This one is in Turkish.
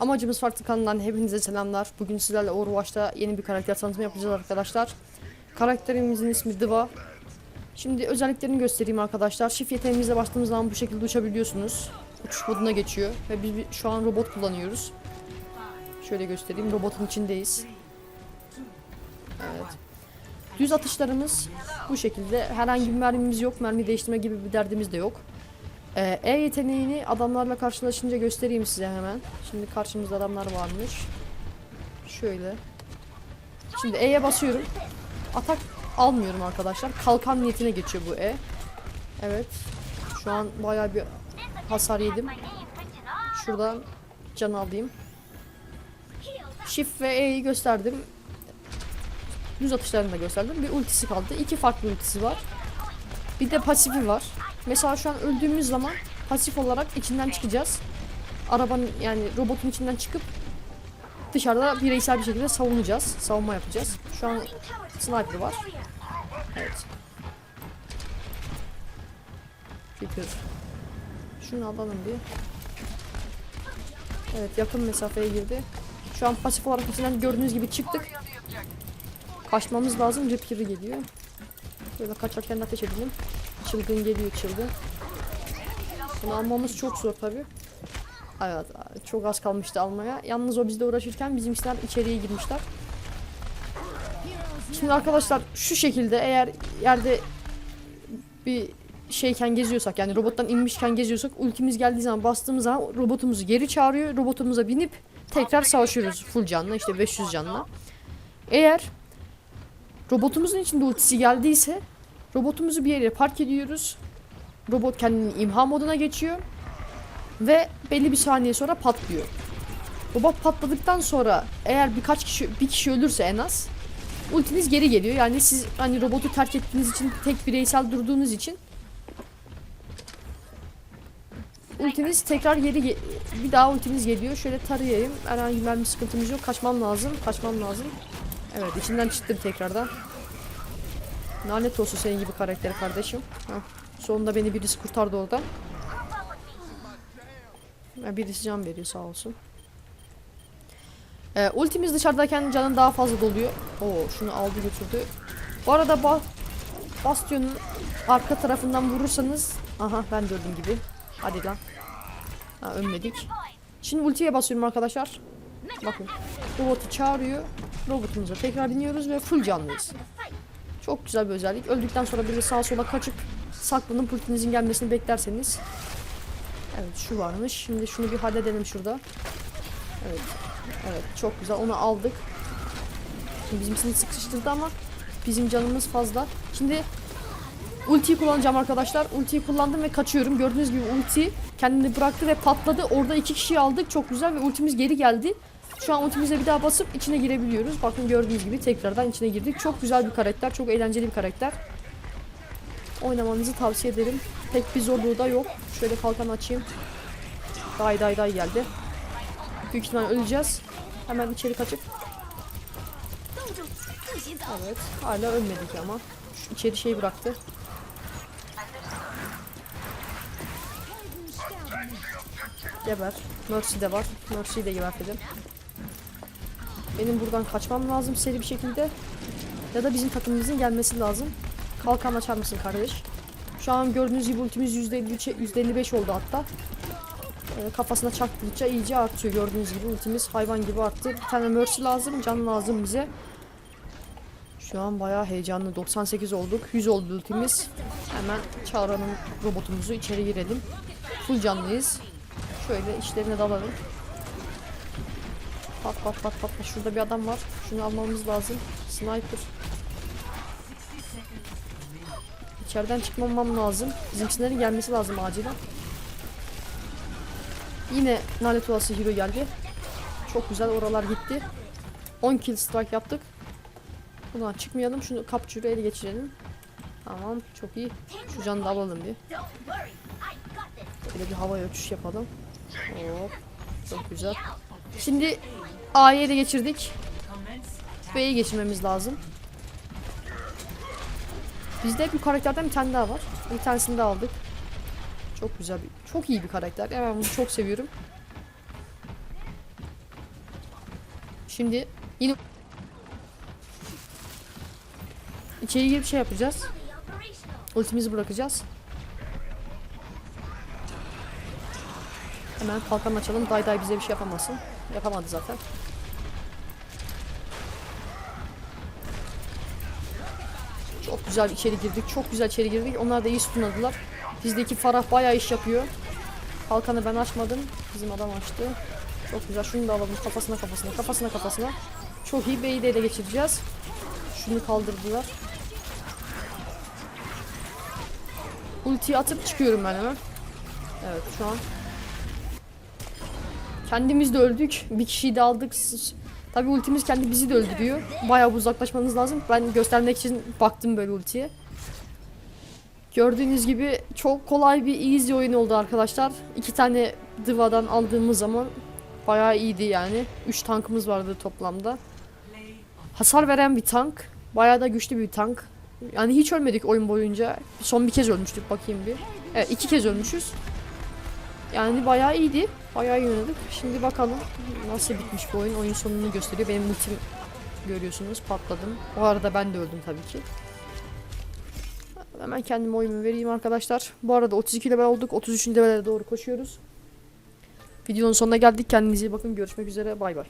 Amacımız Farklı kanalından hepinize selamlar. Bugün sizlerle Overwatch'ta yeni bir karakter tanıtımı yapacağız arkadaşlar. Karakterimizin ismi Diva. Şimdi özelliklerini göstereyim arkadaşlar. Shift yeteneğimizle bastığımız zaman bu şekilde uçabiliyorsunuz. Uçuş moduna geçiyor ve biz şu an robot kullanıyoruz. Şöyle göstereyim. Robotun içindeyiz. Evet. Düz atışlarımız bu şekilde. Herhangi bir mermimiz yok. Mermi değiştirme gibi bir derdimiz de yok. Ee, E yeteneğini adamlarla karşılaşınca göstereyim size hemen. Şimdi karşımızda adamlar varmış. Şöyle. Şimdi E'ye basıyorum. Atak almıyorum arkadaşlar. Kalkan niyetine geçiyor bu E. Evet. Şu an bayağı bir hasar yedim. Şuradan can alayım. Shift ve E'yi gösterdim. Düz atışlarını da gösterdim. Bir ultisi kaldı. İki farklı ultisi var. Bir de pasifi var. Mesela şu an öldüğümüz zaman pasif olarak içinden çıkacağız. Arabanın yani robotun içinden çıkıp dışarıda bireysel bir şekilde savunacağız. Savunma yapacağız. Şu an sniper var. Evet. Fikir. Şunu alalım bir. Evet yakın mesafeye girdi. Şu an pasif olarak içinden gördüğünüz gibi çıktık. Kaçmamız lazım. Reaper'ı geliyor. Böyle kaçarken ateş edelim. Çılgın geliyor çılgın. Bunu almamız çok zor tabi. Evet çok az kalmıştı almaya. Yalnız o bizle uğraşırken bizimkiler içeriye girmişler. Şimdi arkadaşlar şu şekilde eğer yerde bir şeyken geziyorsak yani robottan inmişken geziyorsak ultimiz geldiği zaman bastığımız zaman robotumuzu geri çağırıyor. Robotumuza binip tekrar savaşıyoruz full canla işte 500 canla. Eğer robotumuzun içinde ultisi geldiyse robotumuzu bir yere park ediyoruz. Robot kendini imha moduna geçiyor ve belli bir saniye sonra patlıyor. Robot patladıktan sonra eğer birkaç kişi bir kişi ölürse en az ultiniz geri geliyor. Yani siz hani robotu terk ettiğiniz için tek bireysel durduğunuz için ultiniz tekrar geri ge- bir daha ultiniz geliyor. Şöyle tarayayım. Herhangi bir mermi sıkıntımız yok. Kaçmam lazım. Kaçmam lazım. Evet içinden çıktım tekrardan. Lanet olsun senin gibi karakteri kardeşim. Heh. Sonunda beni birisi kurtardı orada. Ya birisi can veriyor sağ olsun. Ee, ultimiz dışarıdayken canın daha fazla doluyor. Oo şunu aldı götürdü. Bu arada ba Bastion'un arka tarafından vurursanız aha ben de öldüm gibi. Hadi lan. Ha ölmedik. Şimdi ultiye basıyorum arkadaşlar. Bakın. Robotu çağırıyor. Robotumuza tekrar biniyoruz ve full canlıyız. Çok güzel bir özellik. Öldükten sonra böyle sağa sola kaçıp saklanıp ultinizin gelmesini beklerseniz. Evet şu varmış. Şimdi şunu bir halledelim şurada. Evet. Evet çok güzel. Onu aldık. Şimdi bizimkisini sıkıştırdı ama bizim canımız fazla. Şimdi ultiyi kullanacağım arkadaşlar. Ultiyi kullandım ve kaçıyorum. Gördüğünüz gibi ulti kendini bıraktı ve patladı. Orada iki kişiyi aldık. Çok güzel ve ultimiz geri geldi. Şu an ultimize bir daha basıp içine girebiliyoruz. Bakın gördüğünüz gibi tekrardan içine girdik. Çok güzel bir karakter. Çok eğlenceli bir karakter. Oynamanızı tavsiye ederim. Pek bir zorluğu da yok. Şöyle kalkan açayım. Day day day geldi. Büyük ihtimal öleceğiz. Hemen içeri kaçıp. Evet. Hala ölmedik ama. Şu içeri şey bıraktı. Geber. Mercy de var. Mercy'yi de gebertelim. Benim buradan kaçmam lazım seri bir şekilde. Ya da bizim takımımızın gelmesi lazım. Kalkan açar mısın kardeş? Şu an gördüğünüz gibi ultimiz %53, %55 oldu hatta. Ee, kafasına çaktıkça iyice artıyor. Gördüğünüz gibi ultimiz hayvan gibi arttı. Bir tane mercy lazım, can lazım bize. Şu an bayağı heyecanlı. 98 olduk. 100 oldu ultimiz. Hemen çağıranın robotumuzu içeri girelim. Full canlıyız. Şöyle işlerine dalalım. Pat pat pat pat. Şurada bir adam var. Şunu almamız lazım. Sniper. İçeriden çıkmamam lazım. Bizimkilerin gelmesi lazım acilen. Yine lanet hero geldi. Çok güzel oralar gitti. 10 kill strike yaptık. Buradan çıkmayalım. Şunu kapçuru ele geçirelim. Tamam çok iyi. Şu canı da alalım bir. Böyle bir havaya uçuş yapalım. Hop. Çok güzel. Şimdi A'yı ele geçirdik. B'ye geçirmemiz lazım. Bizde bu karakterden bir tane daha var. Bir tanesini de aldık. Çok güzel bir, çok iyi bir karakter. Yani ben bunu çok seviyorum. Şimdi yine içeri girip şey yapacağız. Ultimizi bırakacağız. Hemen kalkan açalım. Day day bize bir şey yapamasın. Yapamadı zaten. Çok güzel içeri girdik. Çok güzel içeri girdik. Onlar da iyi tutunadılar. Bizdeki Farah bayağı iş yapıyor. Kalkanı ben açmadım. Bizim adam açtı. Çok güzel. Şunu da alalım. Kafasına kafasına kafasına kafasına. Çok iyi. B'yi de ele geçireceğiz. Şunu kaldırdılar. Ultiyi atıp çıkıyorum ben hemen. Evet şu an. Kendimiz de öldük. Bir kişiyi de aldık. Tabii ultimiz kendi bizi de öldürüyor. Bayağı uzaklaşmanız lazım. Ben göstermek için baktım böyle ultiye. Gördüğünüz gibi çok kolay bir easy oyun oldu arkadaşlar. İki tane Diva'dan aldığımız zaman bayağı iyiydi yani. Üç tankımız vardı toplamda. Hasar veren bir tank. Bayağı da güçlü bir tank. Yani hiç ölmedik oyun boyunca. Son bir kez ölmüştük bakayım bir. Evet iki kez ölmüşüz. Yani bayağı iyiydi. Bayağı iyi oynadık. Şimdi bakalım nasıl bitmiş bu oyun. Oyun sonunu gösteriyor. Benim ultim görüyorsunuz patladım. O arada ben de öldüm tabii ki. Hemen kendime oyumu vereyim arkadaşlar. Bu arada 32 level olduk. 33. levele doğru koşuyoruz. Videonun sonuna geldik. Kendinize iyi bakın. Görüşmek üzere. Bay bay.